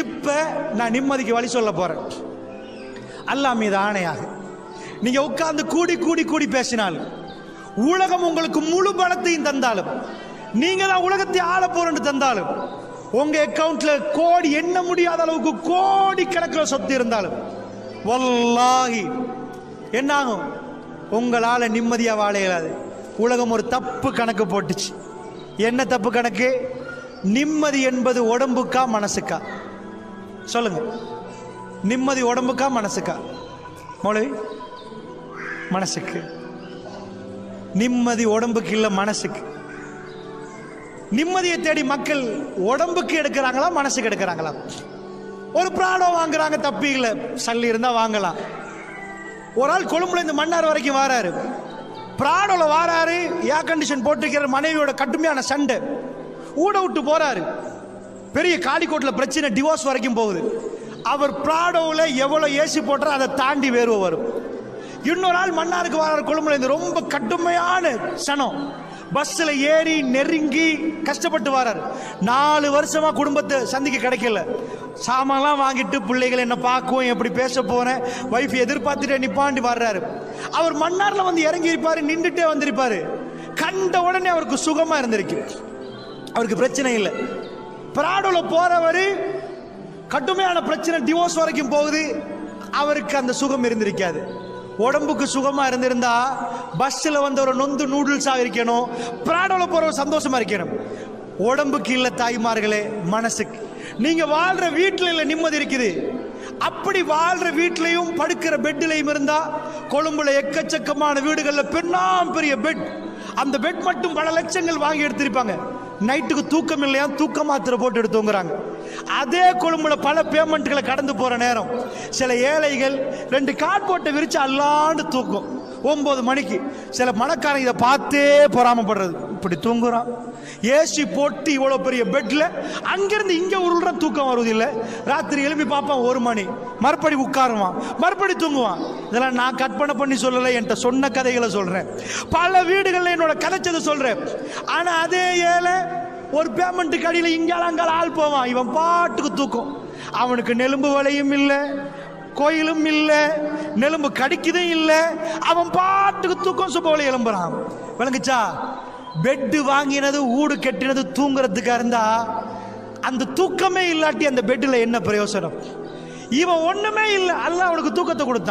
இப்ப நான் நிம்மதிக்கு வழி சொல்ல போறேன். அல்லாஹ் மீது ஆணையாக. நீங்க உட்கார்ந்து கூடி கூடி கூடி பேசினாலும் உலகம் உங்களுக்கு முழு பலத்தையும் தந்தாலும் நீங்க தான் உலகத்தை ஆள போறேன்னு தந்தாலும் உங்க அக்கவுண்ட்ல கோடி எண்ண முடியாத அளவுக்கு கோடி கணக்கில் சொத்து இருந்தாலும் வல்லாகி என்னாகும்? உங்களால நிம்மதியா வாழ இயலாது. உலகம் ஒரு தப்பு கணக்கு போட்டுச்சு. என்ன தப்பு கணக்கு? நிம்மதி என்பது உடம்புக்கா மனசுக்கா? சொல்லுங்க. நிம்மதி உடம்புக்கா மனசுக்கா? மொழி மனசுக்கு. நிம்மதி உடம்புக்கு இல்லை மனசுக்கு. நிம்மதியை தேடி மக்கள் உடம்புக்கு எடுக்கிறாங்களா மனசுக்கு எடுக்கிறாங்களா? ஒரு பிராணம் வாங்குறாங்க தப்பி இல்லை. சல்லி இருந்தால் வாங்கலாம். ஒரு ஆள் கொழும்புல இந்த மன்னார் வரைக்கும் வாராரு. பிராடோல வாராரு ஏர் கண்டிஷன் போட்டிருக்கிற மனைவியோட கடுமையான சண்டை. ஊட விட்டு போறாரு. பெரிய காடிக்கோட்டில் பிரச்சனை டிவோர்ஸ் வரைக்கும் போகுது. அவர் பிராடோவில் எவ்வளோ ஏசி போட்டாரோ அதை தாண்டி வேர்வை வரும் இன்னொரு ஆள் மன்னாருக்கு வர கொழும்புல இருந்து ரொம்ப கடுமையான சனம். பஸ்ஸில் ஏறி நெருங்கி கஷ்டப்பட்டு வரார். நாலு வருஷமாக குடும்பத்தை சந்திக்க கிடைக்கல. சாமான்லாம் வாங்கிட்டு பிள்ளைகள் என்ன பார்க்கும் எப்படி பேச போகிறேன் ஒய்ஃப் எதிர்பார்த்துட்டே நிப்பாண்டி வர்றாரு. அவர் மன்னாரில் வந்து இறங்கி இருப்பார் நின்றுட்டே வந்திருப்பார். கண்ட உடனே அவருக்கு சுகமாக இருந்திருக்கு. அவருக்கு பிரச்சனை இல்லை. பிராடோல போறவர் கடுமையான பிரச்சனை டிவோர்ஸ் வரைக்கும் போகுது. அவருக்கு அந்த சுகம் இருந்திருக்காது. உடம்புக்கு சுகமா இருந்திருந்தா பஸ்ல வந்த ஒரு நொந்து நூடுல்ஸா இருக்கணும். பிராடோல போற சந்தோஷமா இருக்கணும். உடம்புக்கு இல்ல தாய்மார்களே மனசுக்கு. நீங்க வாழ்ற வீட்டுல இல்ல நிம்மதி இருக்குது. அப்படி வாழ்ற வீட்லயும் படுக்கிற பெட்லையும் இருந்தா கொழும்புல எக்கச்சக்கமான வீடுகள்ல பெண்ணாம் பெரிய பெட் அந்த பெட் மட்டும் பல லட்சங்கள் வாங்கி எடுத்திருப்பாங்க. நைட்டுக்கு தூக்கம் இல்லையா? தூக்க மாத்திரை போட்டு எடுத்துங்கிறாங்க. அதே கொழும்புல பல பேமெண்ட்களை கடந்து போற நேரம். சில ஏழைகள் ரெண்டு கார்ட் போட்டை விரிச்சு அல்லாண்டு தூக்கும். ஒன்பது மணிக்கு. சில மணக்காரன் இதை பார்த்தே பொறாமப்படுறது. இப்படி தூங்குறான். ஏசி போட்டு இவ்வளோ பெரிய பெட்டில் அங்கேருந்து இங்கே உருள்ற தூக்கம் வருவது இல்லை ராத்திரி எழுப்பி பார்ப்பான் ஒரு மணி. மறுபடி உட்காருவான். மறுபடி தூங்குவான். இதெல்லாம் நான் கற்பனை பண்ணி சொல்லலை என்கிட்ட சொன்ன கதைகளை சொல்கிறேன் பல வீடுகளில் என்னோட கதைச்சதை சொல்கிறேன் ஆனால் அதே ஏழை ஒரு பேமெண்ட்டுக்கு அடியில் இங்கால அங்கால ஆள் போவான். இவன் பாட்டுக்கு தூக்கம். அவனுக்கு நெலும்பு வலையும் இல்லை கோயிலும் இல்லை நெலும்பு கடிக்குதே இல்லை. அவன் பாட்டுக்கு தூக்கம் சுபோல எலும்புறான் விளங்குச்சா? பெட்டு வாங்கினது ஊடு கட்டினது தூங்குறதுக்காக இருந்தா அந்த தூக்கமே இல்லாட்டி அந்த பெட்டில் என்ன பிரயோசனம்? இவன் ஒன்றுமே இல்லை. அல்லாஹ் அவனுக்கு தூக்கத்தை கொடுத்தான்.